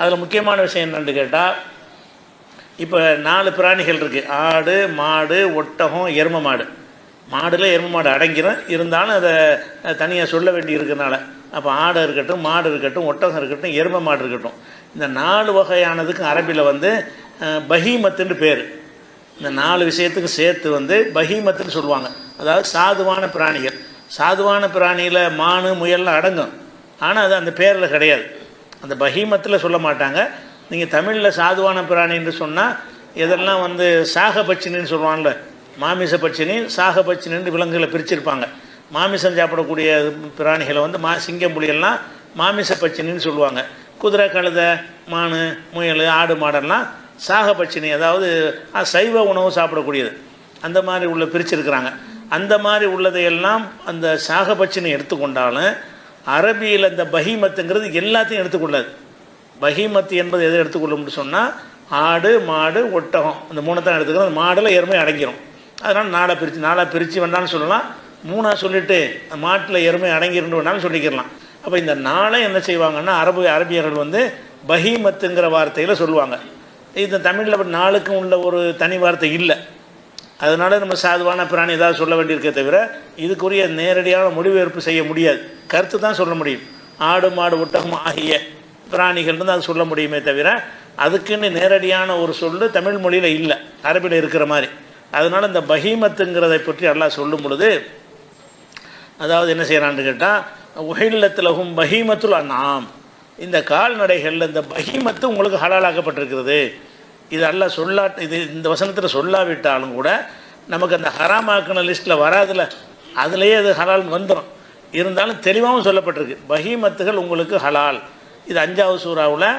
அதில் முக்கியமான விஷயம் என்னென்னு கேட்டால் இப்போ நாலு பிராணிகள் இருக்குது ஆடு மாடு ஒட்டகம் எரும மாடு. மாடுல எரும மாடு அடங்கிடும் இருந்தாலும் அதை தனியாக சொல்ல வேண்டி இருக்கிறனால அப்போ ஆடு இருக்கட்டும் மாடு இருக்கட்டும் ஒட்டகம் இருக்கட்டும் எரும மாடு இருக்கட்டும். இந்த நாலு வகையானதுக்கு அரபியில் வந்து பஹீமத்துன்னு பேர். இந்த நாலு விஷயத்துக்கு சேர்த்து வந்து பஹீமத்துன்னு சொல்லுவாங்க. அதாவது சாதுவான பிராணிகள். சாதுவான பிராணியில் மானு முயல்லாம் அடங்கும். ஆனால் அது அந்த பேரில் கிடையாது. அந்த பஹீமத்தில் சொல்ல மாட்டாங்க. நீங்கள் தமிழில் சாதுவான பிராணி என்று சொன்னால் இதெல்லாம் வந்து சாக பச்சினின்னு சொல்லுவாங்கள்ல மாமிச பச்சினி சாக பச்சினின்னு விலங்குகளை பிரிச்சிருப்பாங்க. மாமிசம் சாப்பிடக்கூடிய பிராணிகளை வந்து மா சிங்கம் புலியெல்லாம் மாமிச பச்சினின்னு சொல்லுவாங்க. குதிரை கழுதை மான் முயல் ஆடு மாடெல்லாம் சாக பச்சினி அதாவது சைவ உணவு சாப்பிடக்கூடியது. அந்த மாதிரி உள்ள பிரிச்சிருக்கிறாங்க. அந்த மாதிரி உள்ளதையெல்லாம் அந்த சாக பட்சினி எடுத்துக்கொண்டாலும் அரபியில் இந்த பஹீமத்துங்கிறது எல்லாத்தையும் எடுத்துக்கொள்ளாது. பஹீமத்து என்பது எதை எடுத்துக்கொள்ளும்னு சொன்னால் ஆடு மாடு ஒட்டகம். இந்த மூணு தான் எடுத்துக்கிறோம் அந்த மாடில் எருமை அடங்கிடும் அதனால் நாளாக பிரித்து நாளாக பிரித்து வேண்டாம்னு சொல்லலாம். மூணாக சொல்லிவிட்டு மாட்டில் எருமை அடங்கிருந்து வேணாலும் சொல்லிக்கிறலாம். அப்போ இந்த நாளை என்ன செய்வாங்கன்னா அரபு அரபியர்கள் வந்து பஹீமத்துங்கிற வார்த்தையில் சொல்லுவாங்க. இது தமிழில் நாளுக்கும் உள்ள ஒரு தனி வார்த்தை இல்லை. அதனால் நம்ம சாதுவான பிராணி ஏதாவது சொல்ல வேண்டியிருக்கே தவிர இதுக்குரிய நேரடியான முடிவெடுப்பு செய்ய முடியாது. கருத்து தான் சொல்ல முடியும். ஆடு மாடு ஒட்டகம் ஆகிய பிராணிகள் தான் அது சொல்ல முடியுமே தவிர அதுக்குன்னு நேரடியான ஒரு சொல் தமிழ் மொழியில் இல்லை. அரபியில் இருக்கிற மாதிரி. அதனால் இந்த பஹீமத்துங்கிறதை பற்றி எல்லாம் சொல்லும் பொழுது அதாவது என்ன செய்கிறான்னு கேட்டால் உஹில்லத்திலகும் பஹீமத்துல் நாம் இந்த கால்நடைகளில் இந்த பஹீமத்து உங்களுக்கு ஹலாலாக்கப்பட்டிருக்கிறது. இது அல்லாஹ் சொல்லா இது இந்த வசனத்தில் சொல்லாவிட்டாலும் கூட நமக்கு அந்த ஹராமாக்கின லிஸ்ட்டில் வராதுல. அதுலேயே அது ஹலால் வந்துடும் இருந்தாலும் தெளிவாகவும் சொல்லப்பட்டிருக்கு. பஹீமத்துகள் உங்களுக்கு ஹலால். இது அஞ்சாவது சூறாவில்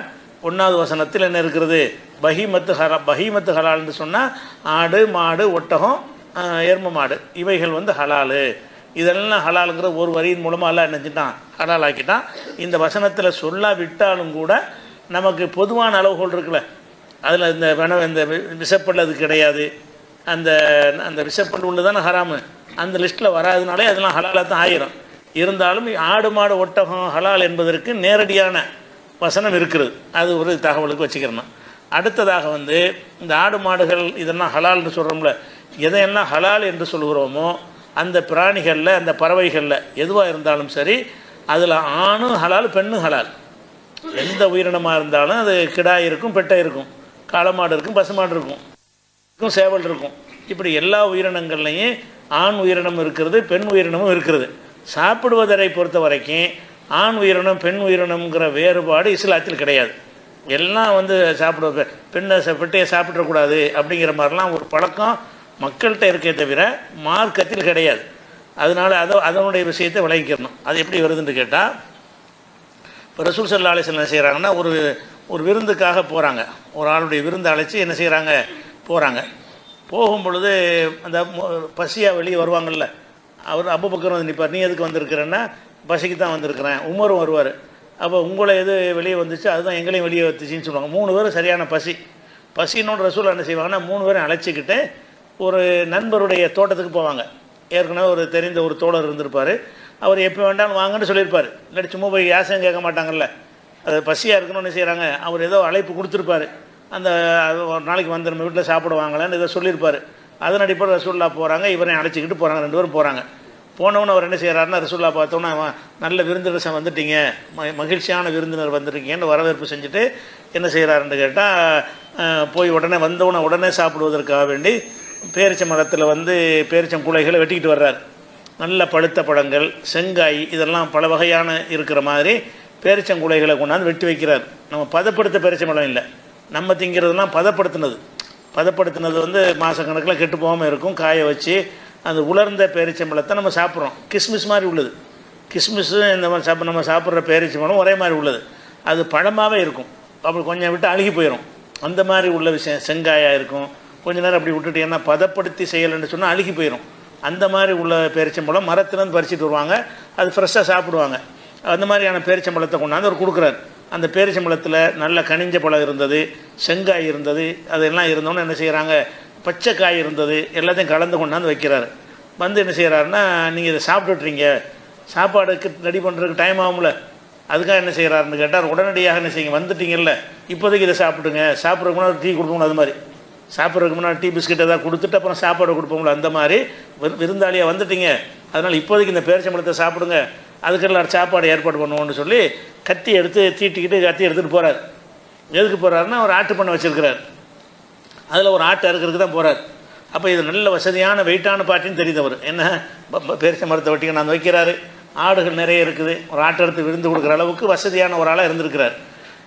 ஒன்றாவது வசனத்தில் என்ன இருக்கிறது பஹீமத்து ஹரா பஹீமத்து ஹலால்னு சொன்னால் ஆடு மாடு ஒட்டகம் எரும மாடு. இவைகள் வந்து ஹலாலு. இதெல்லாம் ஹலாலுங்கிற ஒரு வரியின் மூலமாக எல்லாம் நினச்சிட்டான் ஹலால் ஆக்கிட்டான். இந்த வசனத்தில் சொல்லாவிட்டாலும் கூட நமக்கு பொதுவான அளவுகள் இருக்குல்ல. அதில் இந்த வென இந்த வி- விஷப்பல் அது கிடையாது. அந்த அந்த விஷப்பல் உள்ள தானே ஹராமு? அந்த லிஸ்ட்டில் வராதனாலே அதெல்லாம் ஹலாலாக தான் ஆயிரும். இருந்தாலும் ஆடு மாடு ஒட்டகம் ஹலால் என்பதற்கு நேரடியான வசனம் இருக்கிறது. அது ஒரு தகவலுக்கு வச்சுக்கிறணும் அடுத்ததாக வந்து இந்த ஆடு மாடுகள் இதெல்லாம் ஹலால்னு சொல்கிறோம்ல எதையெல்லாம் ஹலால் என்று சொல்கிறோமோ அந்த பிராணிகளில் அந்த பறவைகளில் எதுவாக இருந்தாலும் சரி அதில் ஆணும் ஹலால் பெண்ணும் ஹலால். எந்த உயிரினமாக இருந்தாலும் அது கிடாய் இருக்கும் பெட்டை இருக்கும். காளை மாடு இருக்கும் பசுமாடு இருக்கும் இருக்கும் சேவல் இருக்கும் இப்படி எல்லா உயிரினங்கள்லையும் ஆண் உயிரினம் இருக்கிறது பெண் உயிரினமும் இருக்கிறது. சாப்பிடுவதரை பொறுத்த வரைக்கும் ஆண் உயிரினம் பெண் உயிரினம்ங்கிற வேறுபாடு இஸ்லாத்தில் கிடையாது. எல்லாம் வந்து சாப்பிட பெண்ணை பெட்டையை சாப்பிடக்கூடாது அப்படிங்கிற மாதிரிலாம் ஒரு பழக்கம் மக்கள்கிட்ட இருக்கே தவிர மார்க்கத்தில் கிடையாது. அதனால் அதை அதனுடைய விஷயத்தை விளங்கிக்கிறணும் அது எப்படி வருதுன்னு கேட்டால் இப்போ ரசூல் சல்லா என்ன செய்கிறாங்கன்னா ஒரு ஒரு விருந்துக்காக போகிறாங்க ஒரு ஆளுடைய விருந்து அழைச்சி என்ன செய்கிறாங்க போகிறாங்க போகும் பொழுது அந்த பசியாக வெளியே வருவாங்கள்ல அவர் அபுபக்கர் வந்து நிற்பார் நீ எதுக்கு வந்திருக்கிறேன்னா? பசிக்கு தான் வந்திருக்கிறேன். உமரும் வருவார். அப்போ உங்களை எது வெளியே வந்துச்சு? அதுதான் எங்களையும் வெளியே வந்துச்சின்னு சொல்லுவாங்க. மூணு பேரும் சரியான பசி. பசினோட ரசூல் என்ன செய்வாங்கன்னா மூணு பேரும் அழைச்சிக்கிட்டு ஒரு நண்பருடைய தோட்டத்துக்கு போவாங்க. ஏற்கனவே ஒரு தெரிந்த ஒரு தோழர் இருந்திருப்பார். அவர் எப்போ வேண்டாலும் வாங்கன்னு சொல்லியிருப்பார். இல்லாட்டி சும்மா போய் யாசம் கேட்க மாட்டாங்கல்ல. அது பசியாக இருக்கணும்னு செய்கிறாங்க அவர் ஏதோ அழைப்பு கொடுத்துருப்பாரு. அந்த அது ஒரு நாளைக்கு வந்து நம்ம வீட்டில் சாப்பிட வாங்கலான்னு ஏதோ சொல்லியிருப்பார். அதன் அடிப்படை ரசூல்லா போகிறாங்க இவரையும் அழைச்சிக்கிட்டு போகிறாங்க ரெண்டு பேரும் போகிறாங்க போனவொன்னே அவர் என்ன செய்கிறாருன்னா ரசூல்லா பார்த்தோன்னா அவன் நல்ல விருந்தினர் வந்துட்டீங்க. ம மகிழ்ச்சியான விருந்தினர் வந்திருக்கீங்கன்னு வரவேற்பு செஞ்சுட்டு என்ன செய்கிறாருன்னு கேட்டால் போய் உடனே வந்தவனை உடனே சாப்பிடுவதற்காக வேண்டி பேரிச்ச மரத்தில் வந்து பேரிச்சம் குலைகளை வெட்டிக்கிட்டு வர்றார். நல்ல பழுத்த பழங்கள் செங்காய் இதெல்லாம் பல வகையான இருக்கிற மாதிரி பேரிச்சங்குலைகளை கொண்டாந்து வெட்டி வைக்கிறார். நம்ம பதப்படுத்த பேரிச்சம்பழம் இல்லை. நம்ம திங்கிறதுலாம் பதப்படுத்தினது. பதப்படுத்தினது வந்து மாதக்கணக்கில் கெட்டு போகாமல் இருக்கும். காய வச்சு அந்த உலர்ந்த பேரிச்சம்பழத்தை நம்ம சாப்பிட்றோம். கிஸ்மிஸ் மாதிரி உள்ளது. கிஸ்மிஸும் இந்த மாதிரி சாப்பிட நம்ம சாப்பிட்ற பேரிச்சம்பழம் ஒரே மாதிரி உள்ளது. அது பழமாகவே இருக்கும். அப்படி கொஞ்சம் விட்டு அழுகி போயிடும் அந்த மாதிரி உள்ள விஷயம் செங்காயாக இருக்கும். கொஞ்ச நேரம் அப்படி விட்டுட்டு ஏன்னா பதப்படுத்தி செய்யலைன்னு சொன்னால் அழுகி போயிடும் அந்த மாதிரி உள்ள பேரிச்சம்பழம் மரத்துலேருந்து பறிச்சிட்டு வருவாங்க. அது ஃப்ரெஷ்ஷாக சாப்பிடுவாங்க. அந்த மாதிரியான பேரிச்சம்பழத்தை கொண்டாந்து அவர் கொடுக்குறாரு. அந்த பேரிச்சம்பழத்தில் நல்ல கனிஞ்ச பழம் இருந்தது செங்காய் இருந்தது அதெல்லாம் இருந்தோன்னு என்ன செய்கிறாங்க பச்சை காய் இருந்தது எல்லாத்தையும் கலந்து கொண்டாந்து வைக்கிறாரு. வந்து என்ன செய்கிறாருன்னா நீங்கள் இதை சாப்பிட்டுட்றீங்க சாப்பாடுக்கு ரெடி பண்ணுறதுக்கு டைம் ஆகும்ல. அதுக்காக என்ன செய்கிறாருன்னு கேட்டால் உடனடியாக என்ன செய்யுங்க வந்துட்டீங்கல்ல. இப்போதைக்கு இதை சாப்பிடுங்க. சாப்பிட்றதுக்கு முன்னாடி டீ கொடுக்கணும் அது மாதிரி. சாப்பிட்றதுக்கு முன்னாடி டீ பிஸ்கட் ஏதாவது கொடுத்துட்டு அப்புறம் சாப்பாடு கொடுப்போம்ல அந்த மாதிரி. விரு- விருந்தாளியாக வந்துட்டீங்க. அதனால் இப்போதைக்கு இந்த பேரிச்சம்பழத்தை சாப்பிடுங்க. அதுக்கெல்லாம் சாப்பாடு ஏற்பாடு பண்ணுவோம்னு சொல்லி கத்தி எடுத்து தீட்டிக்கிட்டு கத்தி எடுத்துகிட்டு போகிறார் எதுக்கு போகிறாருன்னா ஒரு ஆட்டு பண்ணை வச்சுருக்கிறார். அதில் ஒரு ஆட்டை அறுக்கிறதுக்கு தான் போகிறார் அப்போ இது நல்ல வசதியான வெயிட்டான பாட்டின்னு தெரியுது அவர். என்ன? பேரிச்ச மரத்தை வட்டிங்க நான் வைக்கிறாரு. ஆடுகள் நிறைய இருக்குது. ஒரு ஆட்டை எடுத்து விருந்து கொடுக்குற அளவுக்கு வசதியான ஒரு ஆளாக இருந்திருக்கிறார்.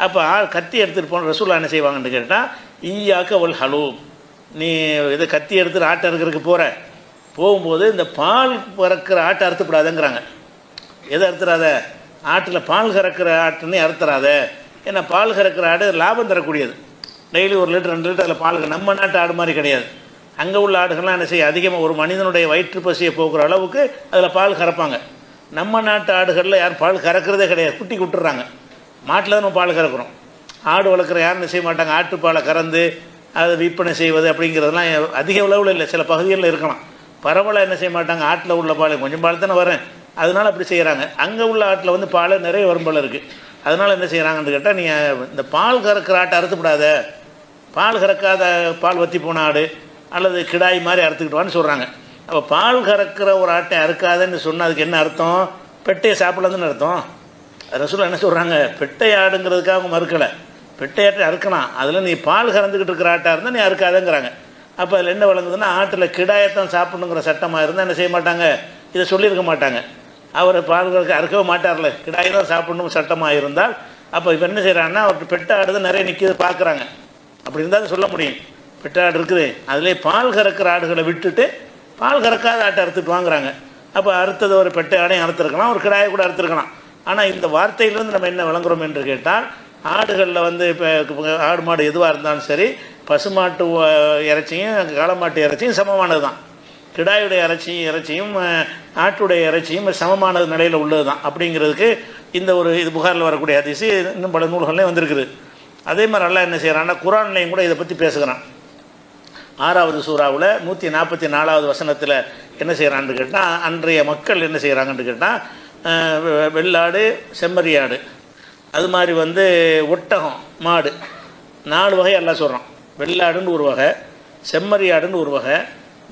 அப்போ ஆள் கத்தி எடுத்துகிட்டு போன ரசூலா என்ன செய்வாங்கன்னு கேட்டால் ஈயாக்க ஒல் ஹலோ நீ இதை கத்தி எடுத்துகிட்டு ஆட்டை அறுக்கிறதுக்கு போகிற போகும்போது இந்த பால் பறக்கிற ஆட்டை அறுத்துக்கூடாதுங்கிறாங்க எதை அறுத்துறாத? ஆட்டில் பால் கறக்கிற ஆட்டுன்னு அறுத்துறாத. ஏன்னா பால் கறக்கிற ஆடு லாபம் தரக்கூடியது. டெய்லி ஒரு லிட்டர் ரெண்டு லிட்டர் அதில் பால் கற- நம்ம நாட்டு ஆடு மாதிரி கிடையாது. அங்கே உள்ள ஆடுகள்லாம் என்ன செய்ய அதிகமாக ஒரு மனிதனுடைய வயிற்று பசியை போக்குற அளவுக்கு அதில் பால் கறப்பாங்க. நம்ம நாட்டு ஆடுகளில் யாரும் பால் கறக்கிறதே கிடையாது. குட்டி விட்டுறாங்க மாட்டில் தான் நம்ம பால் கறக்கிறோம். ஆடு வளர்க்குற யாரும் என்ன செய்ய மாட்டாங்க? ஆட்டுப்பாலை கறந்து அதை விற்பனை செய்வது அப்படிங்கிறதெல்லாம் அதிக அளவில் இல்லை. சில பகுதிகளில் இருக்கலாம். பரவலாக என்ன செய்ய மாட்டாங்க? ஆட்டில் உள்ள பால் கொஞ்சம் பால் தானே வரேன் அதனால் அப்படி செய்கிறாங்க அங்கே உள்ள ஆட்டில் வந்து பால் நிறைய வரும் இருக்குது அதனால் என்ன செய்கிறாங்கன்னு கேட்டால் நீங்கள் இந்த பால் கறக்கிற ஆட்டை அறுத்துப்படாத. பால் கறக்காத பால் வத்தி போன ஆடு அல்லது கிடாய் மாதிரி அறுத்துக்கிட்டு வான்னு சொல்கிறாங்க அப்போ பால் கறக்கிற ஒரு ஆட்டை அறுக்காதன்னு சொன்னால் அதுக்கு என்ன அர்த்தம்? பெட்டையை சாப்பிடலாதுன்னு அர்த்தம். ரசூலா என்ன சொல்கிறாங்க பெட்டை ஆடுங்கிறதுக்காக அவங்க மறுக்கலை பெட்டை ஆட்டை அறுக்கலாம். அதில் நீ பால் கறந்துக்கிட்டு இருக்கிற ஆட்டாக இருந்தால் நீ அறுக்காதங்கிறாங்க. அப்போ அதில் என்ன வழங்குதுன்னா ஆட்டில் கிடாயத்தான் சாப்பிடணுங்கிற சட்டமாக இருந்தால் என்ன செய்ய மாட்டாங்க? இதை சொல்லியிருக்க மாட்டாங்க. அவரை பால் கறக்க அறுக்கவே மாட்டார்ல. கிடாய் தான் சாப்பிடணும் சட்டமாக இருந்தால். அப்போ இப்போ என்ன செய்கிறாங்கன்னா அவருக்கு பெட்ட நிறைய நிற்கிது பார்க்குறாங்க. அப்படி இருந்தால் சொல்ல முடியும். பெட்டாடு இருக்குது. அதிலே பால் கறக்கிற ஆடுகளை விட்டுட்டு பால் கறக்காத ஆட்டை அறுத்துட்டு வாங்குறாங்க. அப்போ அறுத்தது ஒரு பெட்டை ஆடையும் அறுத்துருக்கலாம் ஒரு கிடாயை கூட அறுத்துருக்கலாம். ஆனால் இந்த வார்த்தையிலேருந்து நம்ம என்ன விளங்குறோம் என்று கேட்டால் ஆடுகளில் வந்து இப்போ ஆடு மாடு எதுவாக இருந்தாலும் சரி பசுமாட்டு இறைச்சியும் காளமாட்டு இறைச்சியும் சமமானது தான் கிடாயுடைய இறைச்சியும் இறைச்சியும் ஆட்டுடைய இறைச்சியும் சமமான நிலையில் உள்ளது தான் அப்படிங்கிறதுக்கு இந்த ஒரு இது புகாரில் வரக்கூடிய அதிசி இன்னும் பல நூல்கள்லேயும் வந்திருக்குது. அதே மாதிரி அல்லாஹ் என்ன செய்கிறான்னா குரான்லையும் கூட இதை பற்றி பேசுகிறான். ஆறாவது சூறாவில் நூற்றி நாற்பத்தி நாலாவது வசனத்தில் என்ன செய்கிறான்னு கேட்டால் அன்றைய மக்கள் என்ன செய்கிறாங்கன்னு கேட்டால் வெள்ளாடு செம்மறியாடு. அது மாதிரி வந்து ஒட்டகம் மாடு. நாலு வகை எல்லாம் சொல்கிறோம் வெள்ளாடுன்னு ஒரு வகை செம்மறியாடுன்னு ஒரு வகை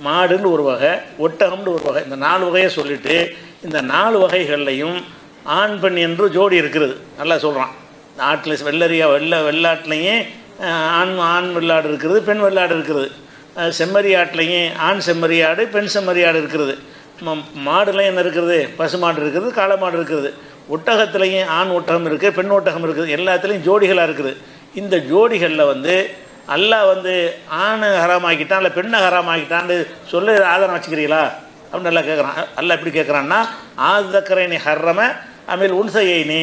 மாடுன்னு ஒரு வகை ஒட்டகம்னு ஒரு வகை இந்த நாலு வகையை சொல்லிவிட்டு இந்த நாலு வகைகள்லையும் ஆண் பெண் என்று ஜோடி இருக்கிறது. நல்லா சொல்கிறான் நாட்டில் வெள்ளரியா வெள்ளை வெள்ளாட்லேயும் ஆண் ஆண் வெள்ளாடு இருக்கிறது பெண் வெள்ளாடு இருக்கிறது. அஹ், ஆண் செம்மறியாடு பெண் செம்மறியாடு இருக்கிறது. மாடுலாம் என்ன இருக்கிறது? பசு மாடு இருக்கிறது காளை மாடு இருக்கிறது ஒட்டகத்துலேயும் ஆண் ஒட்டகம் இருக்குது பெண் ஒட்டகம் இருக்குது. எல்லாத்துலேயும் ஜோடிகளாக இருக்குது. இந்த ஜோடிகளில் வந்து அல்லாஹ் வந்து ஆணை ஹராமாக்கிட்டான் இல்லை பெண்ணை ஹராமாக்கிட்டான்னு சொல்லி ஆதாரம் வச்சுக்கிறீங்களா? அப்படின்னு நல்லா கேட்குறான் அல்லாஹ் எப்படி கேட்குறான்னா ஆதக்கரை நீ ஹர்ரம அமேல் உன்சையை நீ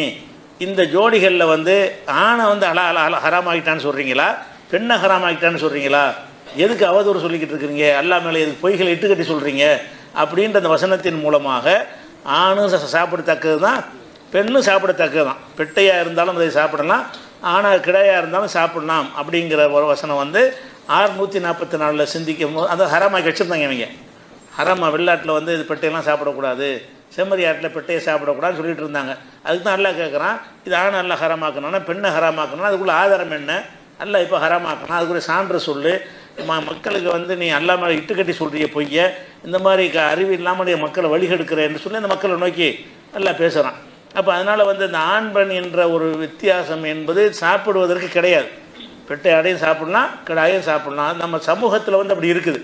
இந்த ஜோடிகளில் வந்து ஆணை வந்து அலா அலா அலா ஹராமாக்கிட்டான்னு சொல்கிறீங்களா பெண்ணை ஹராமாக்கிட்டான்னு சொல்கிறீங்களா எதுக்கு அவதூறு சொல்லிக்கிட்டு இருக்கிறீங்க? அல்லா மேலே எதுக்கு பொய்களை இட்டுக்கட்டி சொல்கிறீங்க அப்படின்ற அந்த வசனத்தின் மூலமாக ஆணும் ச- சாப்பிடத்தக்கது தான் பெண்ணும் சாப்பிடத்தக்கது தான் பெட்டையாக இருந்தாலும் அதை சாப்பிடலாம் ஆனால் கிடையாக இருந்தாலும் சாப்பிடலாம் அப்படிங்கிற ஒரு வசனம் வந்து ஆறுநூற்றி நாற்பத்தி நாலில் சிந்திக்கும் போது அந்த ஹரமாக வச்சுருந்தாங்க இவங்க. ஹராமா வெள்ளாட்டில் வந்து இது பெட்டையெல்லாம் சாப்பிடக்கூடாது செம்மறி ஆட்டில் பெட்டையை சாப்பிடக்கூடாதுன்னு சொல்லிட்டு இருந்தாங்க. அதுக்கு தான் நல்லா கேட்குறான் இது ஆணை நல்லா ஹரமாக்கணும்னா பெண்ணை ஹராமாக்கணும்னா அதுக்குள்ளே ஆதாரம் என்ன? அல்ல இப்போ ஹரமாக்கணும் அதுக்குள்ள சான்று சொல்லு. மக்களுக்கு வந்து நீ அல்லா மேலே இட்டுக்கட்டி சொல்கிறிய பொய்ய. இந்த மாதிரி க அறிவு இல்லாமல் நீ மக்களை வழிகெடுக்கிறேன்னு சொல்லி அந்த மக்களை நோக்கி நல்லா பேசுகிறான் அப்போ அதனால் வந்து இந்த ஆண் பெண் என்ற ஒரு வித்தியாசம் என்பது சாப்பிடுவதற்கு கிடையாது. பெட்டை ஆடையும் சாப்பிடலாம் கிடாயும் சாப்பிடலாம். நம்ம சமூகத்தில் வந்து அப்படி இருக்குது.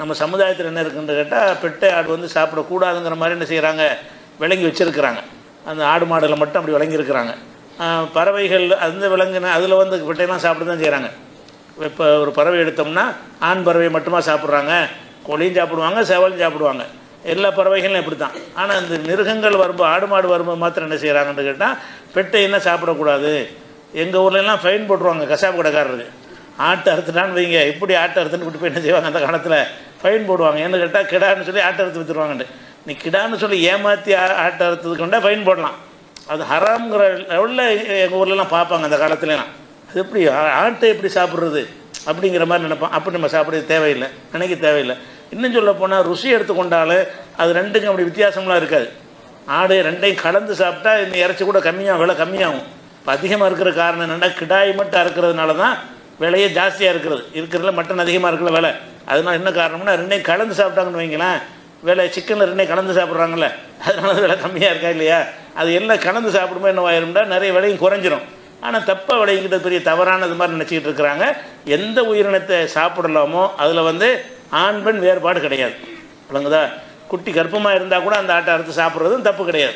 நம்ம சமுதாயத்தில் என்ன இருக்குன்னு கேட்டால் பெட்டை ஆடு வந்து சாப்பிடக்கூடாதுங்கிற மாதிரி என்ன செய்கிறாங்க விளங்கி வச்சுருக்கிறாங்க. அந்த ஆடு மாடுகளை மட்டும் அப்படி விளங்கியிருக்கிறாங்க. பறவைகள் அந்த விலங்குன அதில் வந்து பெட்டையெல்லாம் சாப்பிட தான் செய்கிறாங்க இப்போ ஒரு பறவை எடுத்தோம்னா ஆண் பறவை மட்டுமா சாப்பிட்றாங்க? கோழியும் சாப்பிடுவாங்க சேவலும் சாப்பிடுவாங்க. எல்லா பறவைகளும் இப்படி தான் ஆனால் இந்த மிருகங்கள் வரும்போது ஆடு மாடு வரும்போது மாத்திரம் என்ன செய்கிறாங்கன்னு கேட்டால் பெட்டை என்ன சாப்பிடக்கூடாது. எங்கள் ஊர்லலாம் ஃபைன் போட்டுருவாங்க கசாப்பு கடைக்காரருக்கு ஆட்டை அறுத்துட்டான்னு வைங்க இப்படி ஆட்டை அறுத்துன்னு விட்டு போய் என்ன செய்வாங்க அந்த காலத்தில்? ஃபைன் போடுவாங்க. என்ன கேட்டால் கிடான்னு சொல்லி ஆட்டை அறுத்து விற்றுருவாங்கன்ட்டு நீ கிடான்னு சொல்லி ஏமாற்றி ஆட்டை அறுத்தது கொண்டா ஃபைன் போடலாம். அது ஹராம்ங்கிற லெவலில் எங்கள் ஊர்லலாம் பார்ப்பாங்க அந்த காலத்துலலாம். அது எப்படி ஆட்டை எப்படி சாப்பிட்றது? அப்படிங்கிற மாதிரி நினைப்போம். அப்படி நம்ம சாப்பிட தேவையில்லை. நினைக்க தேவையில்லை. இன்னும் சொல்ல போனால் ருசி எடுத்துக்கொண்டாலும் அது ரெண்டுக்கும் அப்படி வித்தியாசம்லாம் இருக்காது. ஆடு ரெண்டையும் கலந்து சாப்பிட்டா இந்த இறைச்சி கூட கம்மியாகும் விலை கம்மியாகும். இப்போ அதிகமாக இருக்கிற காரணம் என்னென்னா கிடாய் மட்டும் அறுக்கிறதுனால தான் விலையே ஜாஸ்தியாக இருக்கிறது. இருக்கிறதுல மட்டன் அதிகமாக இருக்கிற விலை. அதனால் என்ன காரணம்னா ரெண்டையும் கலந்து சாப்பிட்டாங்கன்னு வைங்களேன் விலை சிக்கனில் ரெண்டையும் கலந்து சாப்பிட்றாங்கல்ல அதனால விலை கம்மியாக இருக்கா இல்லையா? அது எல்லாம் கலந்து சாப்பிடும்போது என்ன ஆயிரும்னா நிறைய விலையும் குறைஞ்சிரும். ஆனால் தப்பாக விளைவிக்கிறது பெரிய தவறானது மாதிரி நினச்சிக்கிட்டு இருக்கிறாங்க. எந்த உயிரினத்தை சாப்பிடலாமோ அதில் வந்து ஆண் பெண் வேறுபாடு கிடையாது. விளங்குதா? குட்டி கர்ப்பமாக இருந்தால் கூட அந்த ஆட்டை அறுத்து சாப்பிட்றதும் தப்பு கிடையாது.